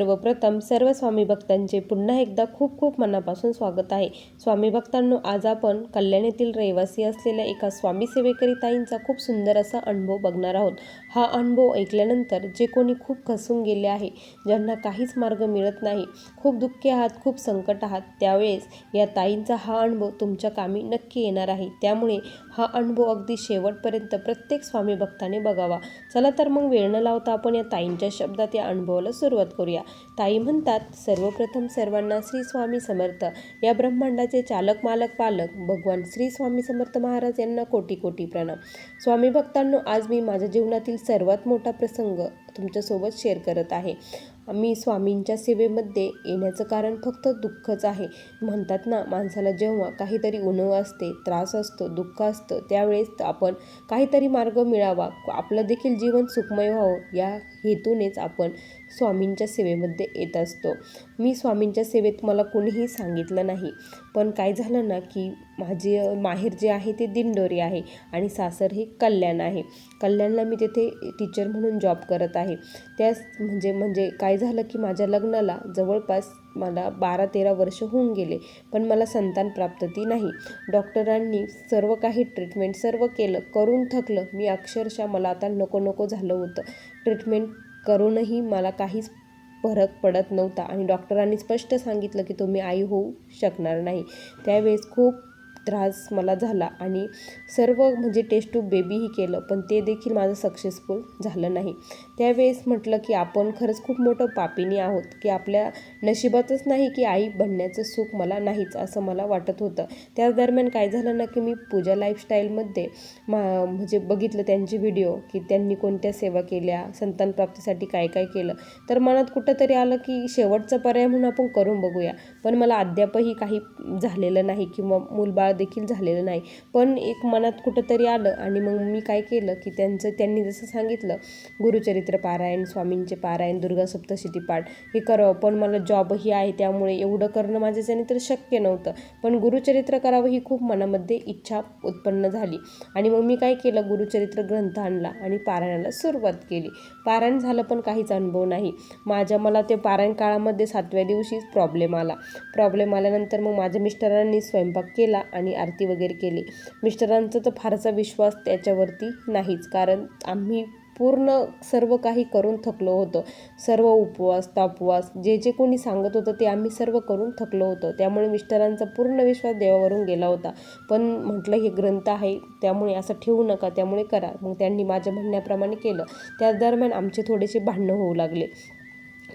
सर्वप्रथम सर्व स्वामी भक्तांचे पुन्हा एकदा खूप खूप मनापासून स्वागत आहे. स्वामी भक्तांनो आज आपण कल्याण येथील रहिवासी असलेल्या एका स्वामी सेवेकरी ताईंचा खूप सुंदर असा अनुभव बघणार आहोत. हा अनुभव ऐकल्यानंतर जे कोणी खूप खसून गेले आहे ज्यांना काहीच मार्ग मिळत नाही खूप दुःखी आहात खूप संकट आहात त्यावेळेस या ताईंचा हा अनुभव तुमच्या कामी नक्की येणार आहे. त्यामुळे हा अनुभव अगदी शेवटपर्यंत प्रत्येक स्वामी भक्ताने बघावा. चला तर मग वेळ न लावता आपण या ताईंच्या शब्दात या अनुभवाला सुरुवात करूया. ताई म्हणतात सर्वप्रथम सर्वांना श्री स्वामी समर्थ. या ब्रह्मांडाचे चालक मालक पालक भगवान श्री स्वामी समर्थ महाराज यांना कोटी कोटी प्रणाम. स्वामी भक्तांनो आज मी माझ्या जीवनातील सर्वात मोठा प्रसंग तुमच्यासोबत शेअर करत आहे. मी स्वामींच्या सेवेमध्ये येण्याचं कारण फक्त दुःखच आहे. म्हणतात ना माणसाला जेव्हा काहीतरी उणव असते त्रास असतो दुःख असतं त्यावेळेस आपण काहीतरी मार्ग मिळावा. आपलं देखील जीवन सुखमय व्हावं या हेतूनेच आपण स्वामींच्या सेवेमध्ये येत असतो. मी स्वामींच्या सेवेत मला कोणीही सांगितलं नाही. पण काय झालं ना की माझी माहेर जे आहे ते दिंडोरी आहे आणि सासर हे कल्याण आहे. कल्याणला मी तिथे टीचर म्हणून जॉब करत आहे. त्याच म्हणजे म्हणजे काय झालं की माझ्या लग्नाला जवळपास मला बारा तेरा वर्ष होऊन गेले पण मला संतान प्राप्तती नाही. डॉक्टरांनी सर्व काही ट्रीटमेंट सर्व केलं करून थकलं. मी अक्षरशः मला आता नको नको झालं होतं. ट्रीटमेंट करूनही मला काहीच फरक पडत नव्हता. आणि डॉक्टरांनी स्पष्ट सांगितलं की तुम्ही आई होऊ शकणार नाही. त्यावेळेस खूप त्रास मला झाला आणि सर्व म्हणजे टेस्ट टू बेबीही केलं पण ते देखील माझं सक्सेसफुल झालं नाही. त्यावेळेस म्हटलं की आपण खरंच खूप मोठं पापिनी आहोत की आपल्या नशिबातच नाही की आई बनण्याचं सुख मला नाहीच असं मला वाटत होतं. त्याच दरम्यान काय झालं ना की मी पूजा लाईफस्टाईलमध्ये मा म्हणजे बघितलं त्यांचे व्हिडिओ की त्यांनी कोणत्या सेवा केल्या संतान प्राप्तीसाठी काय काय केलं. तर मनात कुठंतरी आलं की शेवटचा पर्याय म्हणून आपण करून बघूया. पण मला अद्यापही काही झालेलं नाही किंवा मूलबाळ देखील झालेलं नाही. पण एक मनात कुठंतरी आलं आणि मग मी काय केलं की त्यांचं त्यांनी जसं सांगितलं गुरुचरित्र पारायण स्वामींचे पारायण दुर्गा सप्तशती पाठ हे करावं. पण मला जॉबही आहे त्यामुळे एवढं करणं माझ्याच्याने तर शक्य नव्हतं. पण गुरुचरित्र करावं ही खूप मनामध्ये इच्छा उत्पन्न झाली. आणि मग मी काय केलं गुरुचरित्र ग्रंथ आणला आणि पारायणाला सुरुवात केली. पारायण झालं पण काहीच अनुभव नाही. माझ्या मला ते पारायण काळामध्ये सातव्या दिवशीच प्रॉब्लेम आला. प्रॉब्लेम आल्यानंतर मग माझ्या मिस्टरांनी स्वयंपाक केला आणि आरती वगैरे केली. मिस्टरांचा तर फारसा विश्वास त्याच्यावरती नाहीच. कारण आम्ही पूर्ण सर्व काही करून थकलो होतो. सर्व उपवास तापवास जे जे कोणी सांगत होतं ते आम्ही सर्व करून थकलो होतो. त्यामुळे मिस्टरांचा पूर्ण विश्वास देवावरून गेला होता. पण म्हटलं हे ग्रंथ आहे त्यामुळे असं ठेवू नका त्यामुळे करा. मग त्यांनी माझ्या म्हणण्याप्रमाणे केलं. त्याच दरम्यान आमचे थोडेसे भांडणं होऊ लागले.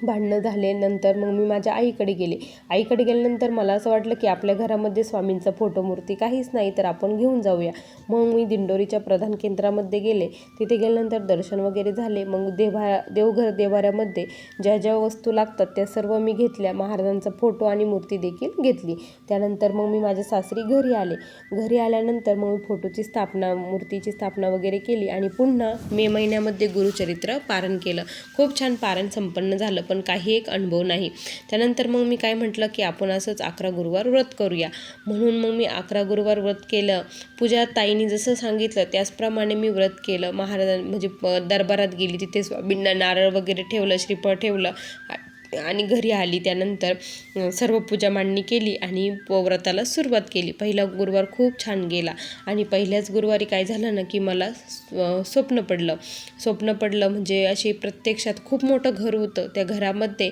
भांडणं झाले नंतर मग मी माझ्या आईकडे गेले. आईकडे गेल्यानंतर मला असं वाटलं की आपल्या घरामध्ये स्वामींचा फोटो मूर्ती काहीच नाही तर आपण घेऊन जाऊया. मग मी दिंडोरीच्या प्रधान केंद्रामध्ये गेले. तिथे गेल्यानंतर दर्शन वगैरे झाले. मग देभा देवघर देवाऱ्यामध्ये ज्या ज्या वस्तू लागतात त्या सर्व मी घेतल्या. महाराजांचा फोटो आणि मूर्ती देखील घेतली. त्यानंतर मग मी माझ्या सासरी घरी आले. घरी आल्यानंतर मग मी फोटोची स्थापना मूर्तीची स्थापना वगैरे केली आणि पुन्हा मे महिन्यामध्ये गुरुचरित्र पारण केलं. खूप छान पारण संपन्न झालं. पण काही एक अनुभव नाही. त्यानंतर मग मी काय म्हटलं की आपण असंच अकरा गुरुवार व्रत करूया. म्हणून मग मी अकरा गुरुवार व्रत केलं. पूजा ताईंनी जसं सांगितलं त्याचप्रमाणे मी व्रत केलं. महाराजां म्हणजे दरबारात गेली. तिथे स्वामींना नारळ वगैरे ठेवलं श्रीफळ ठेवलं. आणि घरी आली त्यानंतर सर्व पूजा मांडणी केली आणि व्रताला सुरुवात केली. पहिला गुरुवार खूप छान गेला. आणि पहिल्याच गुरुवारी काय झालं ना की मला स्वप्न पडलं. स्वप्न पडलं म्हणजे अशी प्रत्यक्षात खूप मोठं घर होतं. त्या घरामध्ये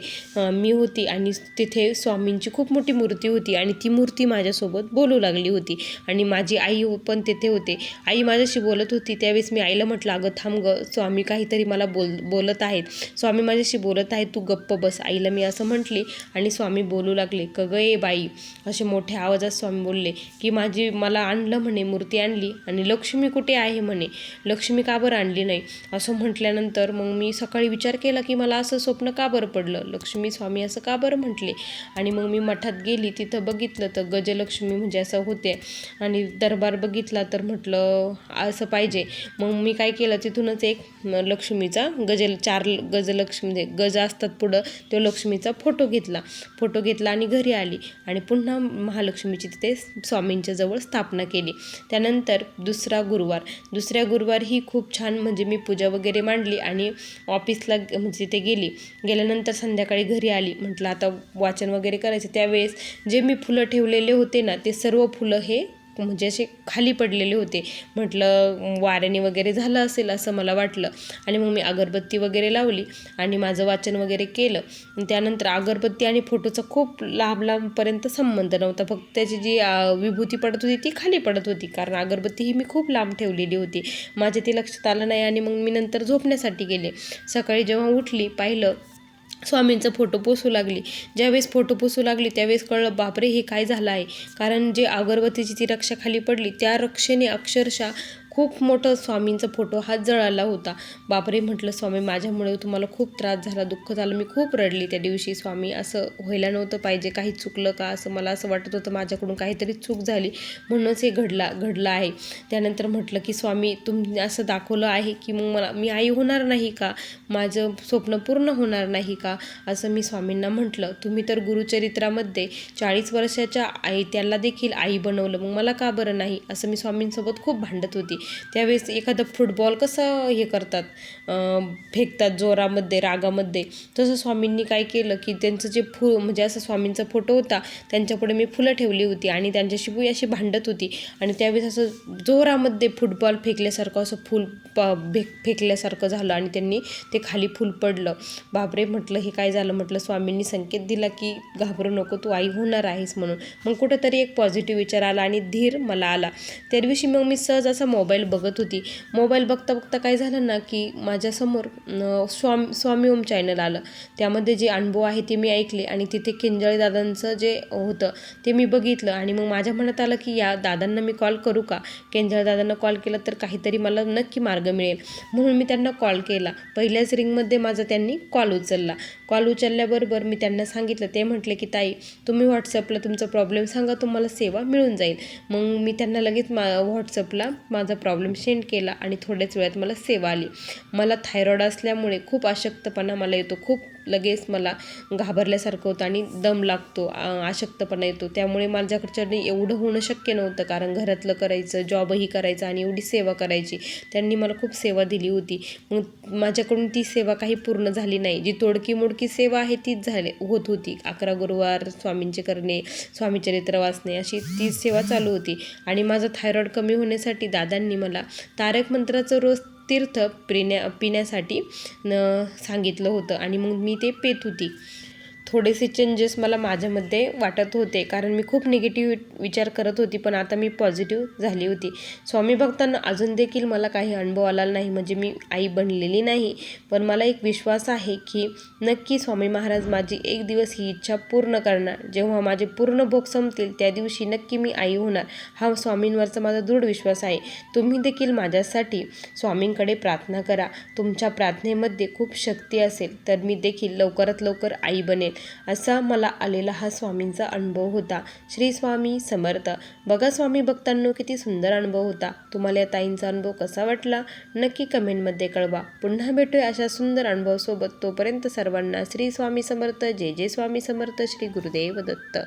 मी होती आणि तिथे स्वामींची खूप मोठी मूर्ती होती आणि ती मूर्ती माझ्यासोबत बोलू लागली होती. आणि माझी आई पण तिथे होते. आई माझ्याशी बोलत होती. त्यावेळेस मी आईला म्हटलं अगं थांब ग स्वामी काहीतरी मला बोल बोलत आहेत. स्वामी माझ्याशी बोलत आहेत. तू गप्प बस आईला मी असं म्हटले आणि स्वामी बोलू लागले क ग बाई? असे मोठ्या आवाजात स्वामी बोलले की माझी मला आणलं म्हणे मूर्ती आणली आणि लक्ष्मी कुठे आहे म्हणे? लक्ष्मी का बरं आणली नाही? असं म्हटल्यानंतर मग मी सकाळी विचार केला की मला असं स्वप्न का बरं पडलं? लक्ष्मी स्वामी असं का बरं म्हटले? आणि मग मी मठात गेली तिथं बघितलं तर गजलक्ष्मी म्हणजे असं होते. आणि दरबार बघितला तर म्हटलं असं पाहिजे. मग मी काय केलं तिथूनच एक लक्ष्मीचा गजल चार गजलक्ष्मी म्हणजे गज असतात पुढं तो लक्ष्मीचा फोटो घेतला. फोटो घेतला आणि घरी आली आणि पुन्हा महालक्ष्मीची तिथे स्वामींच्या जवळ स्थापना केली. त्यानंतर दुसरा गुरुवार. दुसऱ्या गुरुवार ही खूप छान म्हणजे मी पूजा वगैरे मांडली आणि ऑफिसला म्हणजे तिथे गेली. गेल्यानंतर संध्याकाळी घरी आली. म्हटलं आता वाचन वगैरे करायचं. त्यावेळेस जे मी फुलं ठेवलेले होते ना ते सर्व फुलं हे म्हणजे असे खाली पडलेले होते. म्हटलं वाऱ्याने वगैरे झालं असेल असं मला वाटलं. आणि मग मी अगरबत्ती वगैरे लावली आणि माझं वाचन वगैरे केलं. आणि त्यानंतर अगरबत्ती आणि फोटोचा खूप लांब लांबपर्यंत संबंध नव्हता. फक्त त्याची जी विभूती पडत होती ती खाली पडत होती. कारण अगरबत्ती ही मी खूप लांब ठेवलेली होती. माझ्या ते लक्षात आलं नाही आणि मग मी नंतर झोपण्यासाठी गेले. सकाळी जेव्हा उठली पाहिलं स्वामींचा फोटो पोसू लागली. ज्यावेळेस फोटो पोसू लागली त्यावेळेस कळलं बापरे हे काय झालं आहे? कारण जे अगरबत्तीची ती रक्षा खाली पडली त्या रक्षेने अक्षरशः खूप मोठं स्वामींचा फोटो हात जळाला होता. बापरे म्हटलं स्वामी माझ्यामुळे तुम्हाला खूप त्रास झाला दुःख झालं. मी खूप रडली त्या दिवशी स्वामी. असं व्हायला नव्हतं पाहिजे. काही चुकलं का? असं मला असं वाटत होतं. माझ्याकडून काहीतरी चूक झाली. म्हणूनच हे घडला घडलं आहे. त्यानंतर म्हटलं की स्वामी तुम्ही असं दाखवलं आहे की मग मला मी आई होणार नाही का? माझं स्वप्न पूर्ण होणार नाही का? असं मी स्वामींना म्हटलं. तुम्ही तर गुरुचरित्रामध्ये चाळीस वर्षाच्या आई त्याला देखील आई बनवलं. मग मला का बरं नाही? असं मी स्वामींसोबत खूप भांडत होती. त्यावेळेस एखादं फुटबॉल कसं हे करतात? फेकतात जोरामध्ये रागामध्ये. तसं स्वामींनी काय केलं की त्यांचं जे फु म्हणजे असं स्वामींचा फोटो होता त्यांच्यापुढे मी फुलं ठेवली होती आणि त्यांच्याशी बुई अशी भांडत होती. आणि त्यावेळेस असं जोरामध्ये फुटबॉल फेकल्यासारखं असं फुल प फेक फेकल्यासारखं झालं आणि त्यांनी ते खाली फुल पडलं. बापरे म्हटलं हे काय झालं? म्हटलं स्वामींनी संकेत दिला की घाबरू नको तू आई होणार आहेस म्हणून. मग कुठंतरी एक पॉझिटिव्ह विचार आला आणि धीर मला आला. त्या दिवशी मग मी सहज असा मोबाईल मोबाईल बघत होती. मोबाईल बघता बघता काय झालं ना की माझ्यासमोर स्वाम स्वामी स्वामी ओम चॅनल आलं. त्यामध्ये जे अनुभव आहे ते मी ऐकले आणि तिथे किंजळे दादांचं जे होतं ते मी बघितलं. आणि मग माझ्या मनात आलं की या दादांना मी कॉल करू का? केंजळ दादांना कॉल केला तर काहीतरी मला नक्की मार्ग मिळेल. म्हणून मी त्यांना कॉल केला. पहिल्याच रिंगमध्ये माझा त्यांनी कॉल उचलला. कॉल उचलल्याबरोबर मी त्यांना सांगितलं. ते म्हटले की ताई तुम्ही व्हॉट्सअपला तुमचा प्रॉब्लेम सांगा तुम्हाला सेवा मिळून जाईल. मग मी त्यांना लगेच मा व्हॉट्सअपला माझा प्रॉब्लेम सेंड केला आणि थोड्याच वेळात मला सेवा आली. मला थायरॉईड असल्यामुळे खूप अशक्तपणा मला येतो. खूप लगेच मला घाबरल्यासारखं होतं आणि दम लागतो आ- अशक्तपणा येतो. त्यामुळे माझ्याकडच्याने एवढं होणं शक्य नव्हतं. कारण घरातलं करायचं जॉबही करायचं आणि एवढी सेवा करायची. त्यांनी मला खूप सेवा दिली होती. मग माझ्याकडून ती सेवा काही पूर्ण झाली नाही. जी तोडकी मोडकी सेवा आहे तीच झाली होत होती. अकरा गुरुवार स्वामींचे करणे स्वामीचरित्र वाचणे अशी ती सेवा चालू होती. आणि माझं थायरॉईड कमी होण्यासाठी दादांनी मला तारक मंत्राचं रोज तीर्थ पिण्या पिण्यासाठी न सांगितलं होतं. आणि मग मी ते पेत होती. थोडेसे चेंजेस मला माझ्यामध्ये वाटत होते. कारण मी खूप निगेटिव्ह विचार करत होती पण आता मी पॉझिटिव्ह झाली होती. स्वामी भक्तांना अजून देखील मला काही अनुभव आला नाही. म्हणजे मी आई बनलेली नाही. पण मला एक विश्वास आहे की नक्की स्वामी महाराज माझी एक दिवस ही इच्छा पूर्ण करणार. जेव्हा माझे पूर्ण भोग संपतील त्या दिवशी नक्की मी आई होणार. हा स्वामींवरचा माझा दृढ विश्वास आहे. तुम्ही देखील माझ्यासाठी स्वामींकडे प्रार्थना करा. तुमच्या प्रार्थनेमध्ये खूप शक्ती असेल तर मी देखील लवकरात लवकर आई बनेल असा मला आलेला हा स्वामींचा अनुभव होता. श्री स्वामी समर्थ. बघा स्वामी भक्तांनो किती सुंदर अनुभव होता. तुम्हाला या ताईंचा अनुभव कसा वाटला? नक्की कमेंटमध्ये कळवा. पुन्हा भेटूया अशा सुंदर अनुभवासोबत तोपर्यंत सर्वांना श्री स्वामी समर्थ. जय जय स्वामी समर्थ. श्री गुरुदेव दत्त.